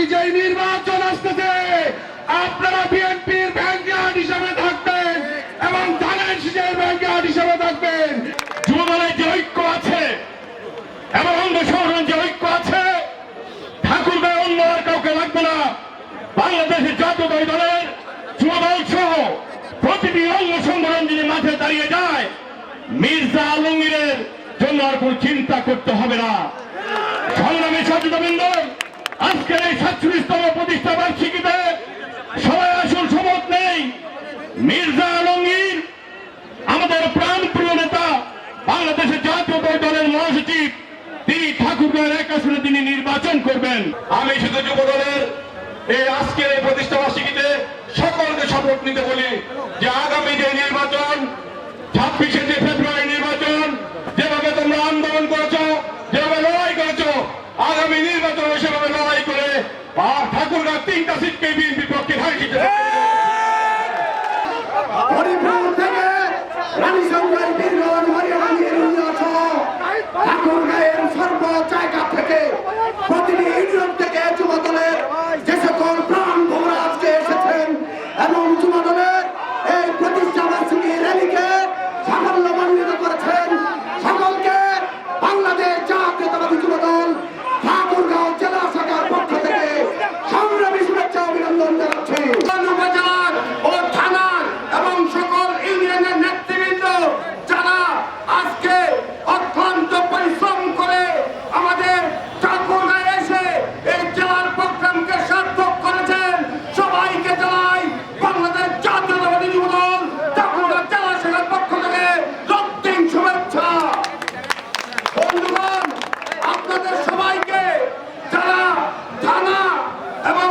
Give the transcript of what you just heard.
আগামী যে নির্বাচন আসতেছে। আপনারা বিএনপির ব্যাংকার হিসাবে থাকবেন এবং ধানের শীষের ব্যাংকার হিসাবে থাকবেন। যুব দলের যে ঐক্য আছে এবং অঙ্গ সংগঠনের যে ঐক্য আছে ঠাকুর অন্য আর কাউকে লাগবে না। বাংলাদেশের জাতীয় দলের যুব দল সহ প্রতিটি অঙ্গ সংগঠন যদি মাঠে দাঁড়িয়ে যায়, মির্জা আলমগীরের জন্য আর কোন চিন্তা করতে হবে না। মির্জা আলমগীর, আমাদের প্রাণ প্রিয় নেতা, বাংলাদেশের জাতীয় দলের মহাসচিব, তিনি ঠাকুরগাঁয়ের এক আসনে তিনি নির্বাচন করবেন। আমি শুধু যুব দলের এই আজকের এই প্রতিষ্ঠা বার্ষিকীতে সকলকে শপথ নিতে বলি যে আগামী যে নির্বাচন, ছাব্বিশে যে ফেব্রুয়ারি নির্বাচন, যেভাবে তোমরা আন্দোলন করেছ, যেভাবে লড়াই করেছ, আগামী নির্বাচন সেভাবে হরিপুর থেকে রানীসঙ্গের বীরগঞ্জ হরিয়ানাঙ্গের ইউনিয়ন ঠাকুরগাঁয়ের সর্ব জায়গা থেকে প্রতিটি ইউনিয়ন থেকে যুব দলের যে সকল প্রাণ ভোমরা আজকে এসেছেন এবং যুব দলের এই এবং